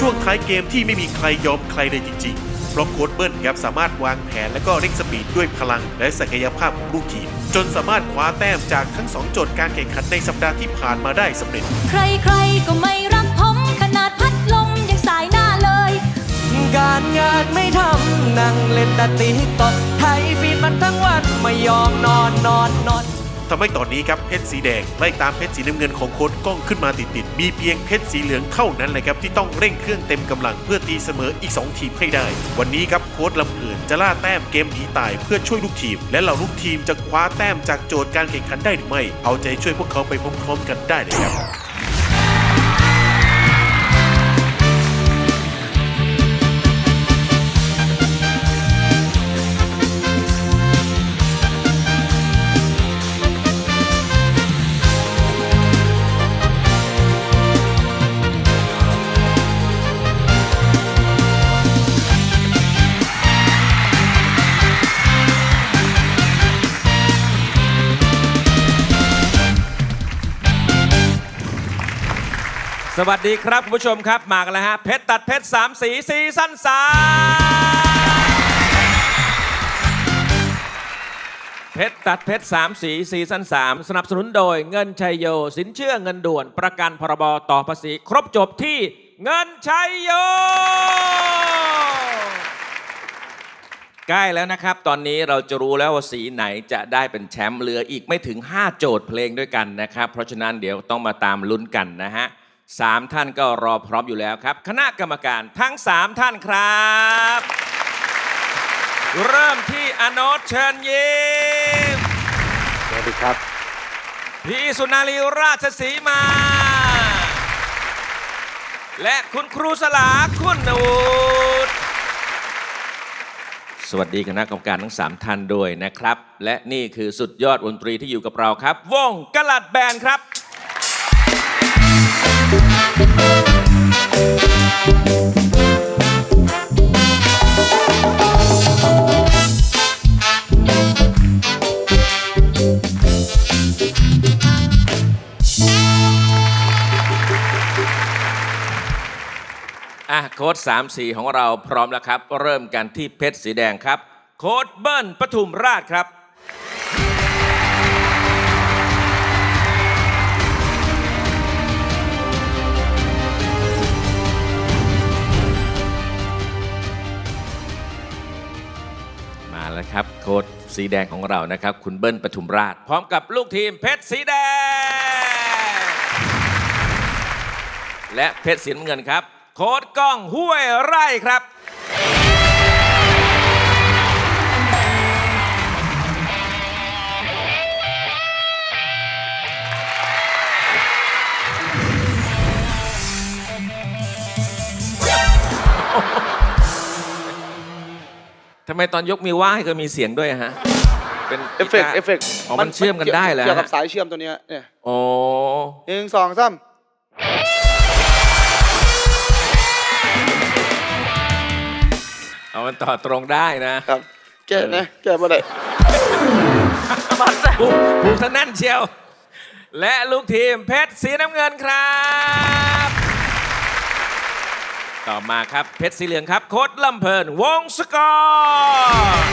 ช่วงท้ายเกมที่ไม่มีใครยอมใครเลยจริง ๆ เพราะโค้ดเบิ้ลครับสามารถวางแผนและก็เร่งสปีดด้วยพลังและศักยภาพของลูกทีม จนสามารถคว้าแต้มจากทั้งสองโจทย์การแข่งขันในสัปดาห์ที่ผ่านมาได้สำเร็จ ใครๆก็ไม่รักผมขนาดพัดลมยังสายหน้าเลย การงานไม่ทำนั่งเล่นแต่ติ๊กต็อกไทยฟีดมันทั้งวันไม่ยอมนอนนอนนอน ทำให้ตอนนี้ครับเพชรสีแดงไล่ตามเพชรสีน้ำเงินของโค้ดกล้องขึ้นมาติดๆมีเพียงเพชรสีเหลืองเท่านั้นเลยครับที่ต้องเร่งเครื่องเต็มกำลังเพื่อตีเสมออีก 2 ทีมให้ได้ วันนี้ครับโค้ดลำเอือนจะล่าแต้มเกมผีตายเพื่อช่วยลูกทีม และเหล่าลูกทีมจะคว้าแต้มจากโจทย์การแข่งขันได้หรือไม่ เอาใจช่วยพวกเขาไปพร้อมๆกันได้เลยครับ วัสดีครับคุณผู้ชมครับ มากันแล้วฮะ เพชรตัดเพชรสามสีซีซั่นสามเพชรตัดเพชรสามสีซีซั่นสามสนับสนุนโดยเงินชัยโย สินเชื่อเงินด่วน ประกันพรบต่อภาษี ครบจบที่เงินชัยโย ใกล้แล้วนะครับ ตอนนี้เราจะรู้แล้วว่าสีไหนจะได้เป็นแชมป์เหลืออีกไม่ถึง 5 โจทย์เพลงด้วยกันนะครับ เพราะฉะนั้นเดี๋ยวต้องมาตามลุ้นกันนะฮะ สามท่านก็รอพร้อมอยู่แล้วครับ คณะกรรมการทั้ง3ท่านครับ เริ่มที่อโนตเชิญยิ้มสวัสดีครับ พี่สุนารีราชสีมา และคุณครูสลาคุณอูดสวัสดีคณะกรรมการทั้ง 3 ท่านด้วยนะครับ และนี่คือสุดยอดดนตรีที่อยู่กับเราครับ วงกลัดแบนครับ อะโค้ด3 4 ของเราพร้อมแล้วครับ เริ่มกันที่เพชรสีแดงครับ โค้ดเบิ้ลปทุมราชครับ โค้ดสีแดงของเรานะครับ คุณเบิ้ลปทุมราช พร้อมกับลูกทีมเพชรสีแดง และเพชรสีน้ำเงินครับ โค้ดกล้องห้วยไร่ครับ ทำไมตอนยกมีว่าให้ก็มีเสียงด้วยอะฮะ เป็นเอฟเฟกต์เอฟเฟกต์อ๋อมันเชื่อมกันได้เหรอเกี่ยวกับฮะสายเชื่อมตัวเนี้ยเนี่ยโอ้หนึ่งสองสามเอามันต่อตรงได้นะครับ แก้นะ แก้มาได้ผูกผูกซะแน่นเชียว และลูกทีมเพชรสีน้ำเงินครับ ต่อมาครับเพชรสีเหลืองครับ โค้ดลำเพลินวงสกอร์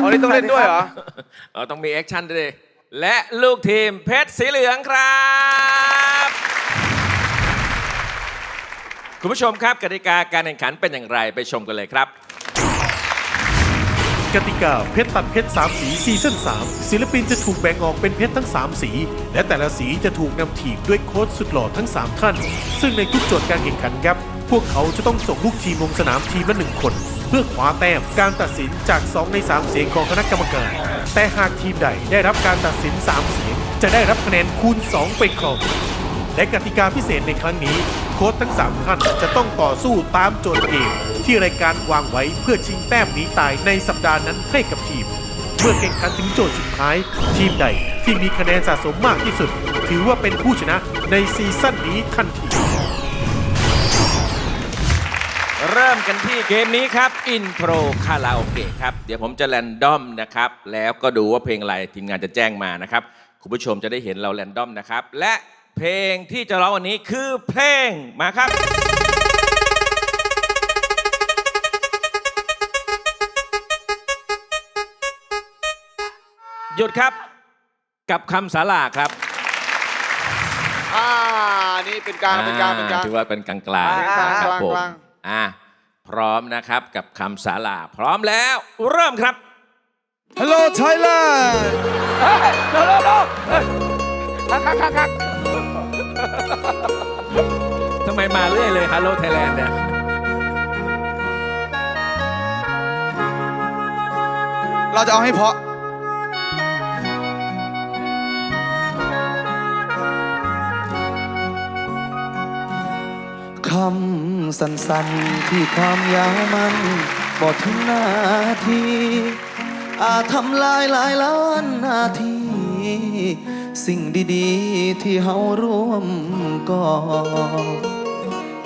อ๋อนี่ต้องเล่นด้วยเหรอเราต้องมีแอคชั่นด้วยและลูกทีมเพชรสีเหลืองครับ คุณผู้ชมครับกติกาการแข่งขันเป็นอย่างไรไปชมกันเลยครับ กติกาเพชรตัดเพชร3สีซีซั่น3ศิลปินจะถูกแบ่งออกเป็นเพชรทั้ง 3 สี และแต่ละสีจะถูกนำทีมด้วยโค้ชสุดหล่อทั้ง 3 ท่าน ซึ่งในทุกโจทย์การแข่งขันครับ พวกเขาจะต้องส่งลูกทีมลงสนามทีมละหนึ่งคน เพื่อคว้าแต้มการตัดสินจาก 2 ใน 3 เสียงของคณะกรรมการ แต่หากทีมใดได้รับการตัดสิน 3 เสียง จะได้รับคะแนนคูณ 2 ไปครอง และกติกาพิเศษในครั้งนี้ โค้ชทั้ง 3 ท่านจะต้องต่อสู้ตามโจทย์เกมที่รายการวางไว้เพื่อชิงแต้มหนีตายในสัปดาห์นั้นให้กับทีม เมื่อแข่งขันถึงโจทย์สุดท้าย ทีมใดที่มีคะแนนสะสมมากที่สุด ถือว่าเป็นผู้ชนะในซีซั่นนี้ทันทีเริ่มริ่มกันที่เกมนี้ครับ อินโทรคาราโอเกะครับ เดี๋ยวผมจะแรนดอมนะครับ แล้วก็ดูว่าเพลงอะไรทีมงานจะแจ้งมานะครับ คุณผู้ชมจะได้เห็นเราแรนดอมนะครับ และ เพลงที่จะร้องวันนี้คือเพลงมาครับ หยุดครับกับคำสาลาครับอ่านี่เป็นกลางเป็นกลางเป็นกลาง ถือว่าเป็นกลางกลางกลางครับกลางผมกลาง อะพร้อมนะครับกับคำสาลาพร้อมแล้วเริ่มครับ Hello Thailand ทำไมมาเรื่อยเลย Hello Thailand เนี่ยเราจะเอาให้เพาะ คำสั้นๆที่ความยาวมันบอกถึงนาที อาจทำลายหลายล้านนาที สิ่งดีๆ ที่เฮาร่วมก่อ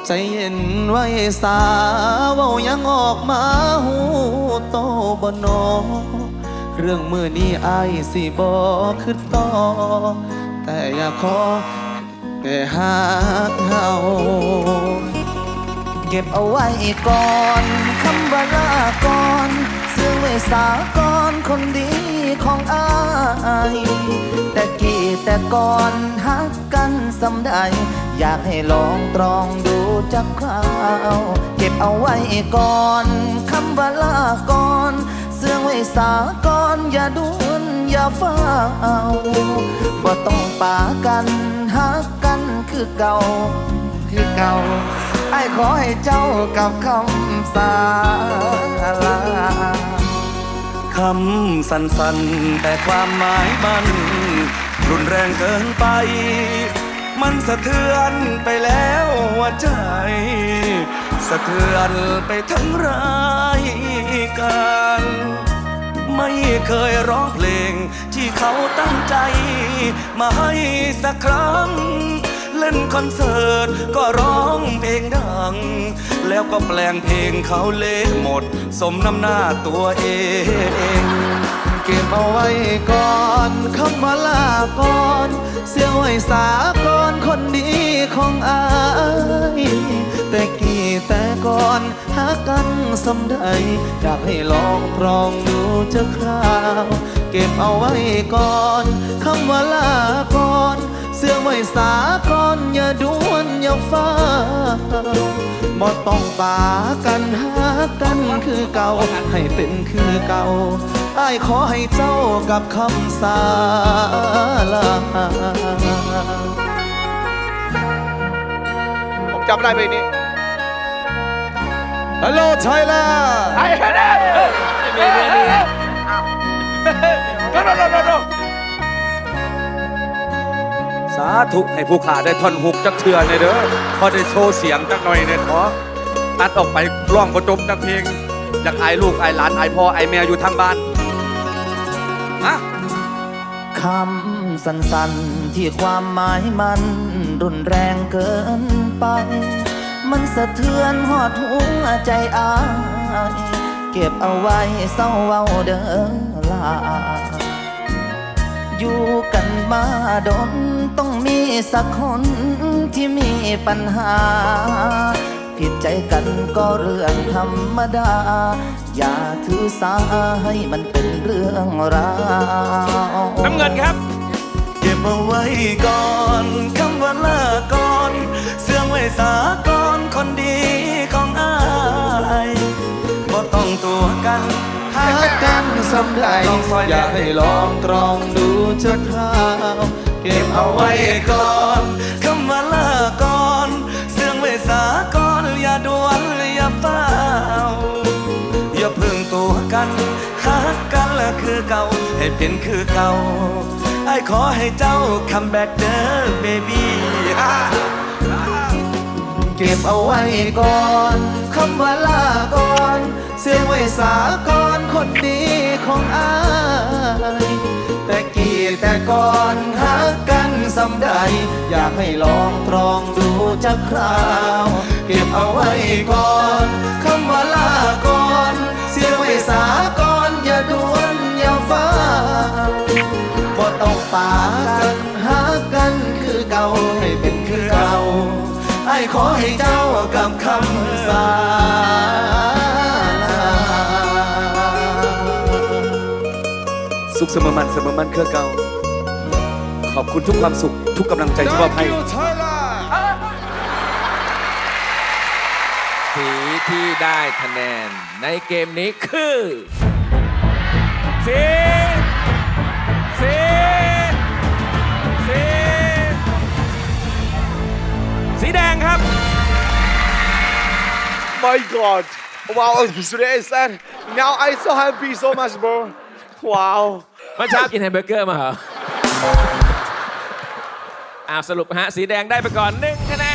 ใจเย็นไว้สาเว้ายังออกมาหูโตบนอเรื่องมือนี้อายสิบอกคือต่อ แต่อย่าขอแค่หากเฮาเก็บเอาไว้ก่อนคำว่าลาก่อนซื้อไว้สาก่อน คนดีของอายแต่กี่แต่ก่อนฮักกันสำใดอยากให้ลองตรองดูจักคราว เก็บเอาไว้ก่อนคำว่าลาก่อนเสื่องไว้สาก่อนอย่าด่วนอย่าเฝ้าบ่ต้องปากันฮักกันคือเก่า คือเก่าไอ้ขอให้เจ้ากับคำสาลา คำสั้นๆ แต่ความหมายมัน รุนแรงเกินไป มันสะเทือนไปแล้วหัวใจ สะเทือนไปทั้งรายการไม่เคยร้องเพลงที่เขาตั้งใจ มาให้สักครั้ง นคอนเสิร์ตก็ร้องเพลงดัง แล้วก็แปลงเพลงเขาเละหมด สมน้ำหน้าตัวเอง เก็บเอาไว้ก่อนคำว่าลาก่อน เสียไว้สากอนคนดีของอายแต่กี่แต่ก่อนหากันสำใดอยากให้ลองปรองดูจะคราว เก็บเอาไว้ก่อนคำว่าลาก่อน เสื้อไว้สาก่อนอย่าด่วนอย่าฟ้าบ่ต้องปากันหากันคือเก่า ให้เป็นคือเก่าอ้ายขอให้เจ้ากับคำสาลาผมจำได้เพลงนี้ Hello Thailand ไอ้แค่นั้นมีมีมีโนโนโนโนโนสาธุให้ผู้ขาได้ท่อนหุกจักเทือนเลยเด้อพอได้โชว์เสียงจักหน่อยเนี่ยขอตัดออกไปร้องประจมจักเพลงอยากอายลูกอายหลานอายพ่ออายแม่อยู่ทางบ้านอะคำสั้นๆที่ความหมายมันรุนแรงเกินไป มันสะเทือนหอดหัวใจอาย เก็บเอาไว้เศร้าเว้าเด้อลา อยู่กันมาดนต้องมีสักคนที่มีปัญหา ผิดใจกันก็เรื่องธรรมดา อย่าถือสาให้มันเป็นเรื่องราวน้ำเงินครับ เก็บเอาไว้ก่อนคำว่าลาก่อน เสื่องไว้สาก่อนคนดีของอายบ่ต้องตัวกัน หากันสำใดอยากให้ลองตรองดูจะคราวเก็บเอาไว้ก่อนคำว่าลาก่อนเสื่องไว้สาก่อนอย่าด่วนอย่าเฝ้าอย่าเพิ่งตัวกันหากันละคือเก่าให้เป็นคือเก่าไอ้ขอให้เจ้าคัมแบ็กเด้อเบบี้เก็บเอาไว้ก่อนคำว่าลาก่อน เสียงไว้สาก่อนคนดีของอายแต่กี่แต่ก่อนหากันสำใด อยากให้ลองตรองดูจักคราว เก็บเอาไว้ก่อนคำว่าลาก่อน เสียไว้สาก่อนอย่าด่วนอย่าฟ้าบ่ต้องปากันหากันคือเก่าให้เป็นคือเก่าไอ้ขอให้เจ้ากับคำสา สุขเสมอมันเสมอมันเครือเก่า ขอบคุณทุกความสุข ทุกกำลังใจที่มอบให้ Thank you Thailand สีที่ได้คะแนนในเกมนี้คือสีสีสีสีแดงครับ My God Wow today son Now I so happy so much bro Wow เมื่อเช้ากินแฮมเบอร์เกอร์มาเหรออ้าวสรุปฮะสีแดงได้ไปก่อนหนึ่งคะแน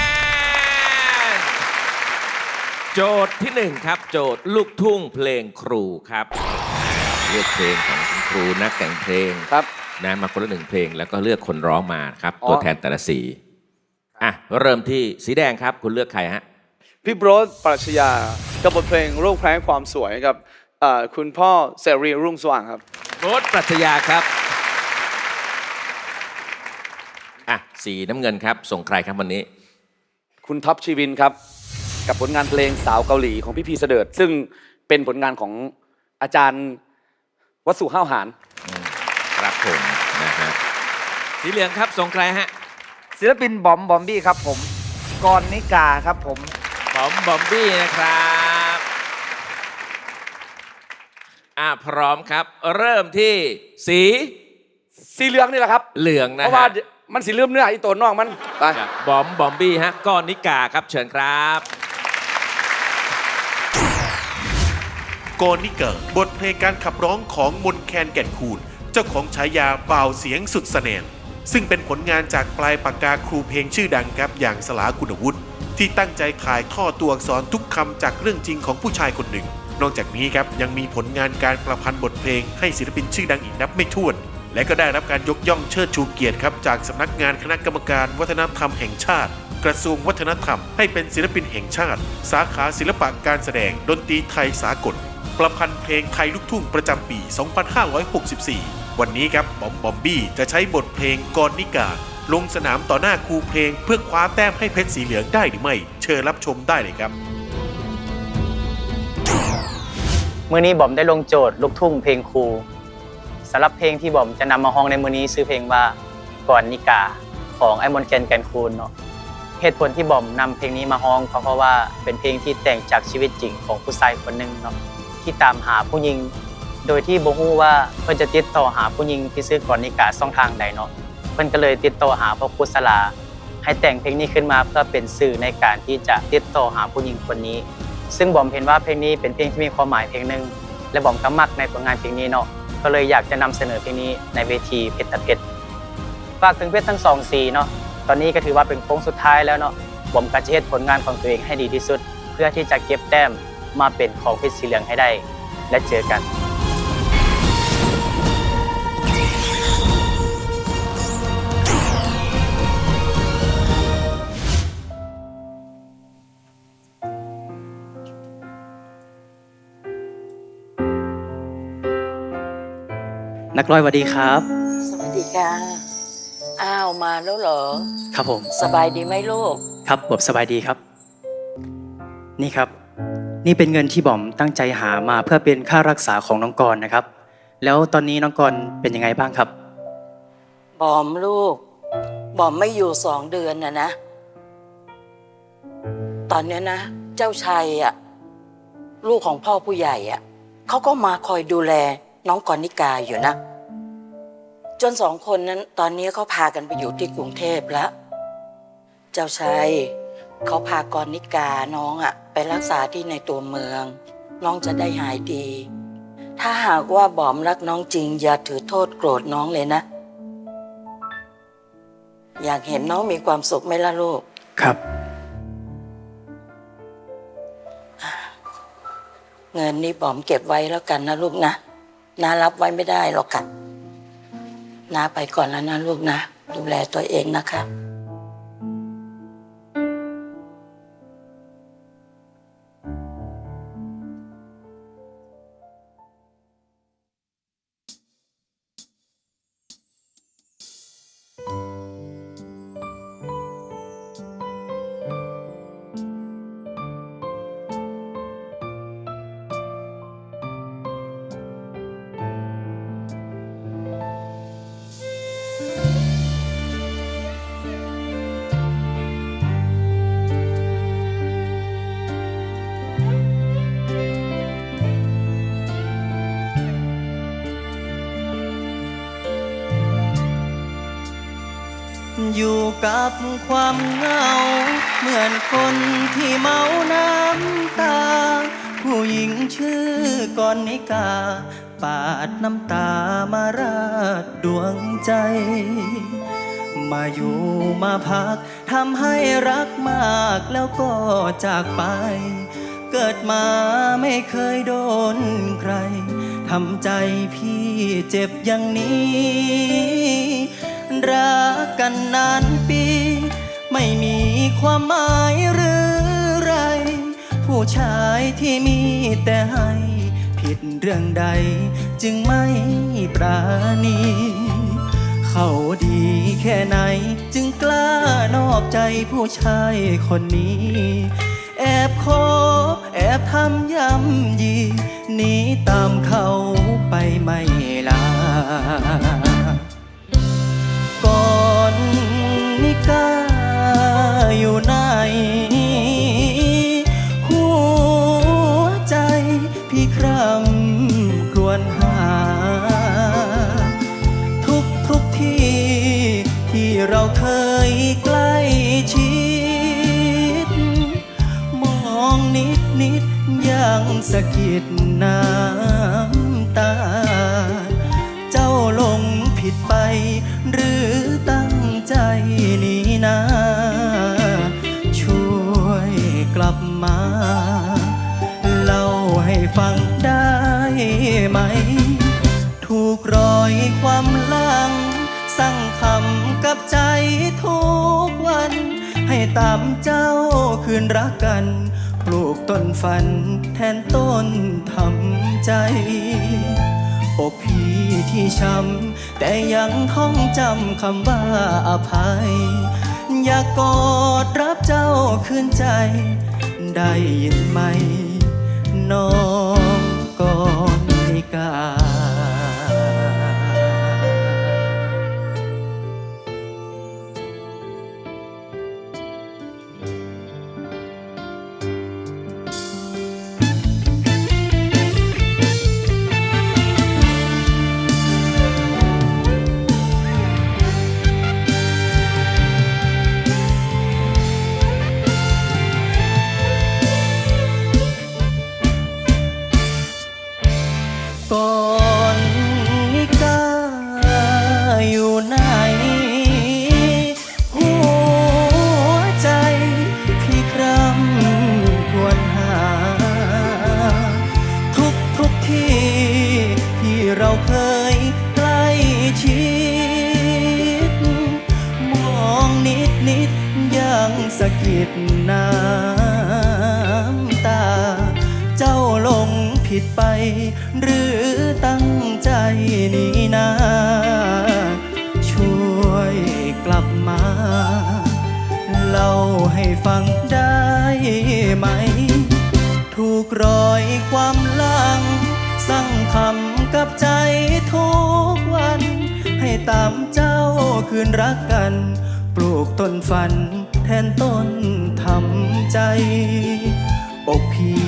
น โจทย์ที่หนึ่งครับ โจทย์ลูกทุ่งเพลงครูครับเลือกเพลงของคุณครูนักแต่งเพลงครับ นะมาคนละหนึ่งเพลงแล้วก็เลือกคนร้องมาครับ อ๋อ ตัวแทนแต่ละสีอะเริ่มที่สีแดงครับ คุณเลือกใครฮะพี่โบรสปรัชญากับบทเพลงรูปแพลงความสวยกับเอ่อ คุณพ่อเสรีรุ่งสว่างครับโบ๊ทปรัชญาครับอะสีน้ำเงินครับ ส่งใครครับวันนี้ คุณท็อปชีวินครับ กับผลงานเพลงสาวเกาหลีของพี่พีเสดิร์ดซึ่งเป็นผลงานของอาจารย์วสุห้าวหารครับผมนะฮะสีเหลืองครับ ส่งใครฮะศิลปินบอมบอมบี้ครับผมกรนิกาครับผมบอมบอมบี้นะครับ อะพร้อมครับ เริ่มที่สีสีเหลืองนี่แหละครับ เหลืองนะเพราะว่าฮะมันสีเหลืองเนื้อไอ้ตัวน้องมันไปจากบอมบอมบี้ฮะก้อนนิกาครับเชิญครับ โกนิเกอร์บทเพลงการขับร้องของมนแคนแก่นคูนเจ้าของฉายาบ่าวเสียงสุดสเสน่ห์ซึ่งเป็นผลงานจากปลายปากกาครูเพลงชื่อดังครับ อย่างสลาคุณวุฒิที่ตั้งใจขายท่อตัวอักษรทุกคำจากเรื่องจริงของผู้ชายคนหนึ่ง นอกจากนี้ครับยังมีผลงานการประพันธ์บทเพลงให้ศิลปินชื่อดังอีกนับไม่ถ้วน และก็ได้รับการยกย่องเชิดชูเกียรติครับจากสำนักงานคณะกรรมการวัฒนธรรมแห่งชาติ กระทรวงวัฒนธรรมให้เป็นศิลปินแห่งชาติ สาขาศิลปะการแสดงดนตรีไทยสากล ประพันธ์เพลงไทยลูกทุ่งประจำปี 2564 วันนี้ครับบอมบอมบี้จะใช้บทเพลงกรนิกาลงสนามต่อหน้าครูเพลงเพื่อคว้าแต้มให้เพชรสีเหลืองได้หรือไม่ เชิญรับชมได้เลยครับ มื่อนี้บอมได้ลงโจทย์ลูกทุ่งเพลงครูสำหรับเพลงที่บอมจะนำมาฮ้องในมือนี้ชื่อเพลงว่าก่อนนิกาของไอ้มนแกนแกนคูนเนาะเหตุผลที่บอมนำเพลงนี้มาฮ้องก็เพราะว่าเป็นเพลงที่แต่งจากชีวิตจริงของผู้ชายคนหนึ่งเนาะที่ตามหาผู้หญิง โดยที่บ่ฮู้ว่าเพิ่นจะติดต่อหาผู้หญิงที่ซื้อก่อนนิกาช่องทางใดเนาะเพิ่นก็เลยติดต่อหาพ่อครูสลาให้แต่งเพลงนี้ขึ้นมาเพื่อเป็นสื่อในการที่จะติดต่อหาผู้หญิงคนนี้ ซึ่งบอมเห็นว่าเพลงนี้เป็นเพลงที่มีความหมายเพลงหนึ่งและบอมก็มักในผลงานเพลงนี้เนาะก็เลยอยากจะนำเสนอเพลงนี้ในเวทีเพชรตะเพชรฝากถึงเพชรทั้งสองสีเนาะตอนนี้ก็ถือว่าเป็นโค้งสุดท้ายแล้วเนาะบอมก็จะเฮ็ดผลงานของตัวเองให้ดีที่สุด เพื่อที่จะเก็บแต้มมาเป็นของเพชรสีเหลืองให้ได้ และเจอกัน นักร้อยสวัสดีครับ สวัสดีค่ะ อ้าวมาแล้วเหรอ ครับผม สบายดีไหมลูก ครับผมสบายดีครับ นี่ครับ นี่เป็นเงินที่บอมตั้งใจหามาเพื่อเป็นค่ารักษาของน้องกรณ์นะครับ แล้วตอนนี้น้องกรณ์เป็นยังไงบ้างครับ บอมลูก บอมไม่อยู่สองเดือนนะนะ ตอนเนี้ยนะ เจ้าชัยอะลูกของพ่อผู้ใหญ่อะเขาก็มาคอยดูแล น้องกรนิกาอยู่นะ จนสองคนนั้นตอนนี้เขาพากันไปอยู่ที่กรุงเทพแล้ว เจ้าชัยเขาพากรนิกาน้องอะไปรักษาที่ในตัวเมือง น้องจะได้หายดี ถ้าหากว่าบอมรักน้องจริง อย่าถือโทษโกรธน้องเลยนะ อยากเห็นน้องมีความสุขไหมล่ะลูก ครับ เงินนี่บอมเก็บไว้แล้วกันนะลูกนะ นารับไว้ไม่ได้หรอกค่ะนาไปก่อนแล้วนะลูกนะ ดูแลตัวเองนะคะ กับความเหงา เหมือนคนที่เมาน้ำตา ผู้หญิงชื่อกรนิกา ปาดน้ำตามาราดดวงใจ มาอยู่มาพักทำให้รักมากแล้วก็จากไป เกิดมาไม่เคยโดนใครทำใจพี่เจ็บอย่างนี้ รักกันนานปี ไม่มีความหมายหรือไร ผู้ชายที่มีแต่ให้ ผิดเรื่องใดจึงไม่ปราณี เขาดีแค่ไหนจึงกล้านอกใจผู้ชายคนนี้ แอบคบแอบทำย้ำยีหนีตามเขาไปไม่ลา กาอยู่ไหน หัวใจพี่คร่ำครวญหา ทุกทุกที่ที่เราเคยใกล้ชิด มองนิดนิดยังสะกิดน้ำ ตามเจ้าคืนรักกัน ปลูกต้นฝันแทนต้นทำใจ อกพี่ที่ช้ำแต่ยังท่องจำคำว่าอภัย อยากกอดรับเจ้าคืนใจ ได้ยินไหม น้องก่อนนิกา หรือตั้งใจนี่นา ช่วยกลับมา เล่าให้ฟังได้ไหม ถูกรอยความลัง สั่งคำกับใจทุกวัน ให้ตามเจ้าคืนรักกัน ปลูกต้นฝันแทนต้นทำใจอกพี่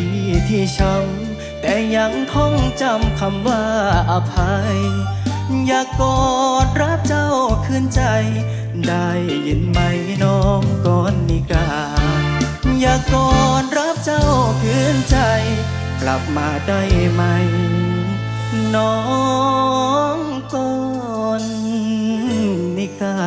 ที่ช้ำ แต่ยังท่องจำคำว่าอภัย อยากกอดรับเจ้าคืนใจ ได้ยินไหมน้องก่อนนิกา อยากกอดรับเจ้าคืนใจ กลับมาได้ไหม น้องก่อนนิกา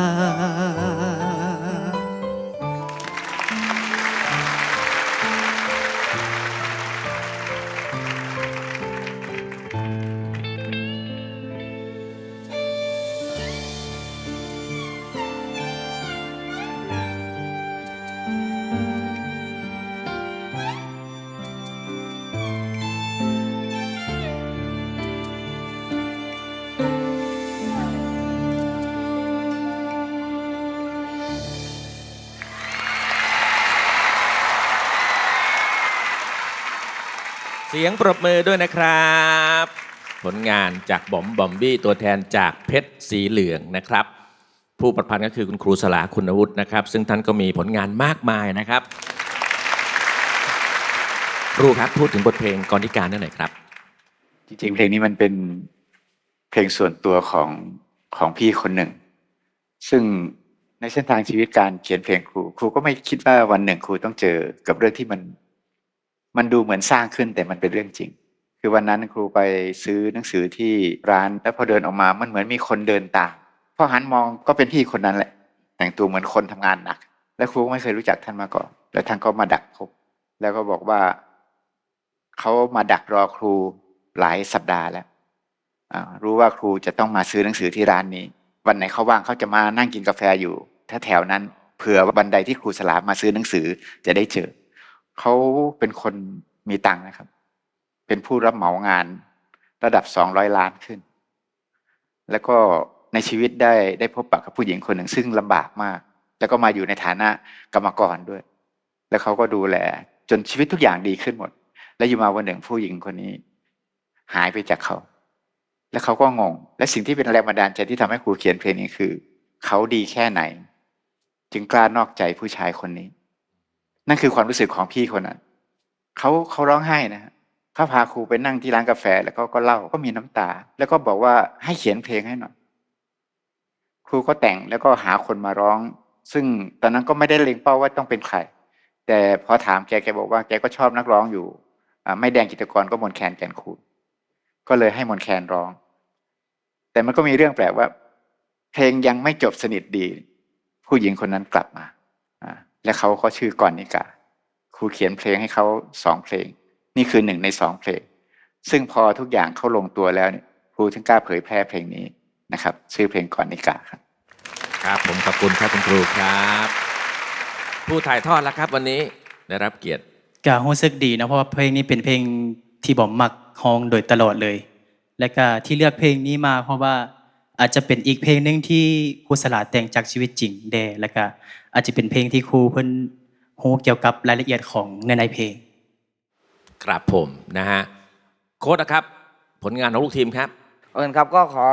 สียงปรบมือด้วยนะครับ ผลงานจากบอมบอมบี้ตัวแทนจากเพชรสีเหลืองนะครับ ผู้ประพันธ์ก็คือคุณครูสลาคุณวุฒินะครับ ซึ่งท่านก็มีผลงานมากมายนะครับ ครูครับพูดถึงบทเพลงกรนิการนั่นหน่อยครับ จริงๆเพลงนี้มันเป็นเพลงส่วนตัวของของพี่คนหนึ่ง ซึ่งในเส้นทางชีวิตการเขียนเพลงครู ครูก็ไม่คิดว่าวันหนึ่งครูต้องเจอกับเรื่องที่มัน มันดูเหมือนสร้างขึ้นแต่มันเป็นเรื่องจริง คือวันนั้นครูไปซื้อหนังสือที่ร้านแล้วพอเดินออกมามันเหมือนมีคนเดินตามพอหันมองก็เป็นพี่คนนั้นแหละ แต่งตัวเหมือนคนทำงานหนัก และครูก็ไม่เคยรู้จักท่านมาก่อน แล้วท่านก็มาดักพบแล้วก็บอกว่าเขามาดักรอครูหลายสัปดาห์แล้วรู้ว่าครูจะต้องมาซื้อหนังสือที่ร้านนี้ วันไหนเขาว่างเขาจะมานั่งกินกาแฟอยู่ถ้าแถวนั้นเผื่อบันไดที่ครูสลามาซื้อหนังสือจะได้เจอ เขาเป็นคนมีตังค์นะครับ เป็นผู้รับเหมางานระดับสองร้อยล้านขึ้น แล้วก็ในชีวิตได้ได้พบปะกับผู้หญิงคนหนึ่งซึ่งลำบากมาก แล้วก็มาอยู่ในฐานะกรรมกรด้วย แล้วเขาก็ดูแล จนชีวิตทุกอย่างดีขึ้นหมด แล้วอยู่มาวันหนึ่งผู้หญิงคนนี้ หายไปจากเขา แล้วเขาก็งง และสิ่งที่เป็นแรงบันดาลใจที่ทำให้ครูเขียนเพลงนี้คือ เขาดีแค่ไหน จึงกล้านอกใจผู้ชายคนนี้ นั่นคือความรู้สึกของพี่คนนั้นเขาเขาร้องไห้นะเขาพาครูไปนั่งที่ร้านกาแฟแล้วก็ก็เล่าก็มีน้ำตา แล้วก็บอกว่าให้เขียนเพลงให้หน่อยครูก็แต่งแล้วก็หาคนมาร้อง ซึ่งตอนนั้นก็ไม่ได้เล็งเป้าว่าต้องเป็นใครแต่พอถามแกแกบอกว่าแกก็ชอบนักร้องอยู่ไม่แดงกิตกรก็มนแคนแกนคูณก็เลยให้มนแคนร้อง แต่มันก็มีเรื่องแปลกว่า เพลงยังไม่จบสนิทดี ผู้หญิงคนนั้นกลับมาอ่า และเขาก็ชื่อกรนิกาครูเขียนเพลงให้เขาสองเพลง นี่คือหนึ่งในสองเพลง ซึ่งพอทุกอย่างเขาลงตัวแล้วเนี่ยครูถึงกล้าเผยแพร่เพลงนี้นะครับ ชื่อเพลงกรนิกาครับ ครับผมขอบคุณครับคุณครูครับ ผู้ถ่ายทอดแล้วครับ วันนี้ได้รับเกียรติก็รู้สึกดีนะเพราะว่าเพลงนี้เป็นเพลงที่บอมมักฮ้องโดยตลอดเลย และก็ที่เลือกเพลงนี้มาเพราะว่า อาจจะเป็นอีกเพลงหนึ่งที่ครูสลาแต่งจากชีวิตจริงแดแล้วก็อาจจะเป็นเพลงที่ครูเพิ่นฮู้เกี่ยวกับรายละเอียดของเนื้อในเพลง ครับผมนะฮะโค้ดนะครับ ผลงานของลูกทีมครับ เอิญครับก็ขอ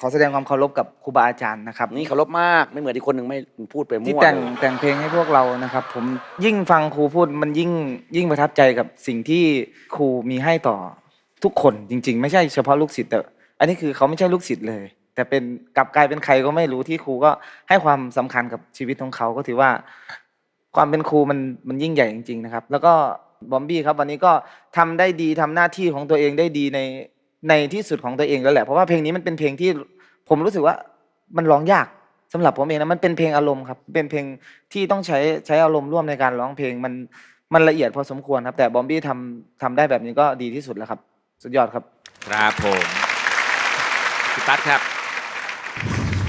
ขอแสดงความเคารพกับครูบาอาจารย์นะครับนี่เคารพมากไม่เหมือนที่คนหนึ่งไม่พูดไปมั่วที่แต่งเลยแต่งเพลงให้พวกเรานะครับ ผมยิ่งฟังครูพูดมันยิ่งยิ่งประทับใจกับสิ่งที่ครูมีให้ต่อทุกคนจริง ๆ ไม่ใช่เฉพาะลูกศิษย์แต่ อันนี้คือเขาไม่ใช่ลูกศิษย์เลย แต่เป็นกลับกลายเป็นใครก็ไม่รู้ที่ครูก็ให้ความสำคัญกับชีวิตของเขาก็ถือว่า ความเป็นครูมันมันยิ่งใหญ่จริง ๆ นะครับ แล้วก็บอมบี้ครับวันนี้ก็ทำได้ดีทำหน้าที่ของตัวเองได้ดีในในที่สุดของตัวเองแล้วแหละเพราะว่าเพลงนี้มันเป็นเพลงที่ผมรู้สึกว่ามันร้องยากสำหรับผมเองนะมันเป็นเพลงอารมณ์ครับเป็นเพลงที่ต้องใช้ใช้อารมณ์ร่วมในการร้องเพลงมันมันละเอียดพอสมควรครับ แต่บอมบี้ทำทำได้แบบนี้ก็ดีที่สุดแล้วครับ สุดยอดครับ ครับผมพี่ตั๊ดครับ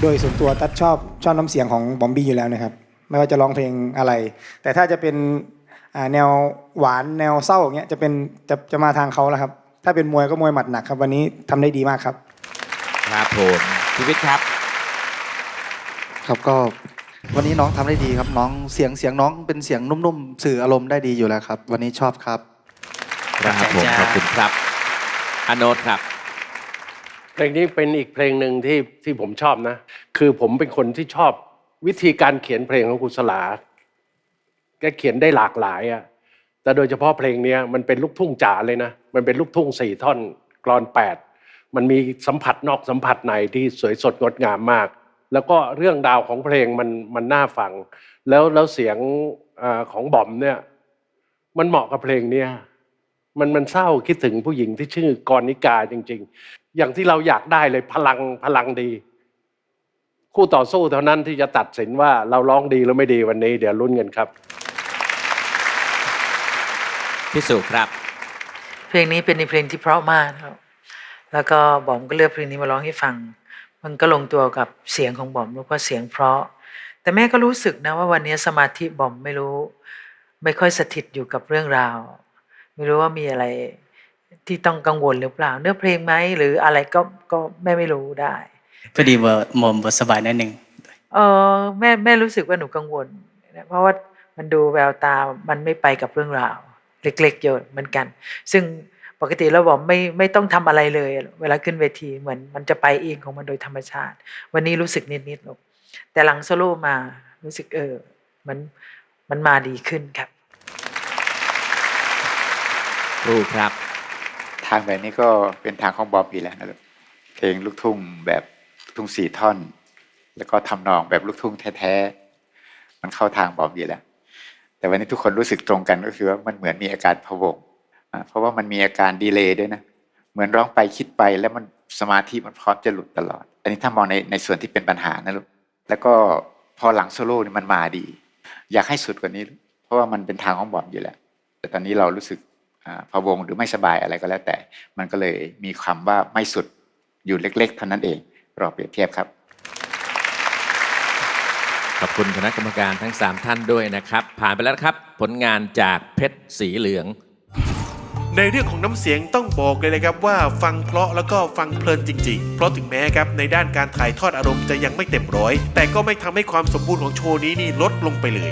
โดยส่วนตัวตัดชอบชอบน้ำเสียงของบอมบี้อยู่แล้วนะครับ ไม่ว่าจะร้องเพลงอะไร แต่ถ้าจะเป็นอ่าแนวหวานแนวเศร้าอย่างเงี้ยจะเป็นจะจะมาทางเขาแล้วครับ ถ้าเป็นมวยก็มวยหมัดหนักครับ วันนี้ทำได้ดีมากครับ ครับผมชีวิตครับ ครับก็วันนี้น้องทำได้ดีครับน้องเสียงเสียงน้องเป็นเสียงนุ่มๆ สื่ออารมณ์ได้ดีอยู่แล้วครับ วันนี้ชอบครับ ครับผมขอบคุณครับอโนตครับเพ ลงนี้เป็นอีกเพลงหนึ่งที่ที่ผมชอบนะ คือผมเป็นคนที่ชอบวิธีการเขียนเพลงของครูสลาแกเขียนได้หลากหลายอะแต่โดยเฉพาะเพลงเนี้ยมันเป็นลูกทุ่งจ๋าเลยนะ มันเป็นลูกทุ่งสี่ท่อนกรอนแปดมันมีสัมผัสนอกสัมผัสในที่สวยสดงดงามมาก แล้วก็เรื่องราวของเพลงมันมันน่าฟัง แล้วแล้วเสียงอของบอมเนี่ย มันเหมาะกับเพลงเนี้ยมันมันเศร้าคิดถึงผู้หญิงที่ชื่อกรนิกาจริง อย่างที่เราอยากได้เลยพลังพลังดี คู่ต่อสู้เท่านั้นที่จะตัดสินว่าเราร้องดีหรือไม่ดีวันนี้ เดี๋ยวลุ้นกันครับพิสูจครับ เพลงนี้เป็นในเพลงที่เพราะมากนะครับ แล้วก็บอมก็เลือกเพลงนี้มาร้องให้ฟัง มันก็ลงตัวกับเสียงของบอมแล้วก็เสียงเพราะ แต่แม่ก็รู้สึกนะว่าวันนี้สมาธิบอมไม่รู้ ไม่ค่อยสถิตอยู่กับเรื่องราว ไม่รู้ว่ามีอะไร ที่ต้องกังวลหรือเปล่า เนื้อเพลงไหมหรืออะไรก็ก็แม่ไม่รู้ได้พอดีว่าหมอมบ่สบายนิดนึงเออแม่แม่รู้สึกว่าหนูกังวลนะเพราะว่ามันดูแววตามันไม่ไปกับเรื่องราว เล็กๆเยอะเหมือนกัน ซึ่งปกติเราบอกไม่ไม่ต้องทำอะไรเลย เวลาขึ้นเวทีเหมือนมันจะไปเองของมันโดยธรรมชาติ วันนี้รู้สึกนิดๆลูกแต่หลังโซโล่มารู้สึกเออมันมันมาดีขึ้นครับครูครับทางแบบนี้ก็เป็นทางของบอมอยู่แล้วนะครับเพลงลูกทุ่งแบบทุ่งสี่ท่อน แล้วก็ทำนองแบบลูกทุ่งแท้ๆมันเข้าทางบอมอยู่แล้ว แต่วันนี้ทุกคนรู้สึกตรงกันก็คือว่ามันเหมือนมีอาการพะวงเพราะว่ามันมีอาการดีเลย์ด้วยนะเหมือนร้องไปคิดไปแล้วมันสมาธิมันพร้อมจะหลุดตลอด อันนี้ถ้ามองในในส่วนที่เป็นปัญหานะลูกแล้วก็พอหลังโซโล่นี่มันมาดี อยากให้สุดกว่านี้ เพราะว่ามันเป็นทางของบอมอยู่แล้ว แต่ตอนนี้เรารู้สึก พะวงหรือไม่สบายอะไรก็แล้วแต่ มันก็เลยมีคำว่าไม่สุดอยู่เล็ก ๆ เท่านั้นเองรอเปรียบเทียบครับ ขอบคุณคณะกรรมการทั้ง 3 ท่านด้วยนะครับ ผ่านไปแล้วนะครับ ผลงานจากเพชรสีเหลือง ในเรื่องของน้ำเสียงต้องบอกเลยนะครับว่าฟังเพราะแล้วก็ฟังเพลินจริง ๆ เพราะถึงแม้ครับในด้านการถ่ายทอดอารมณ์จะยังไม่เต็มร้อย แต่ก็ไม่ทำให้ความสมบูรณ์ของโชว์นี้นี่ลดลงไปเลย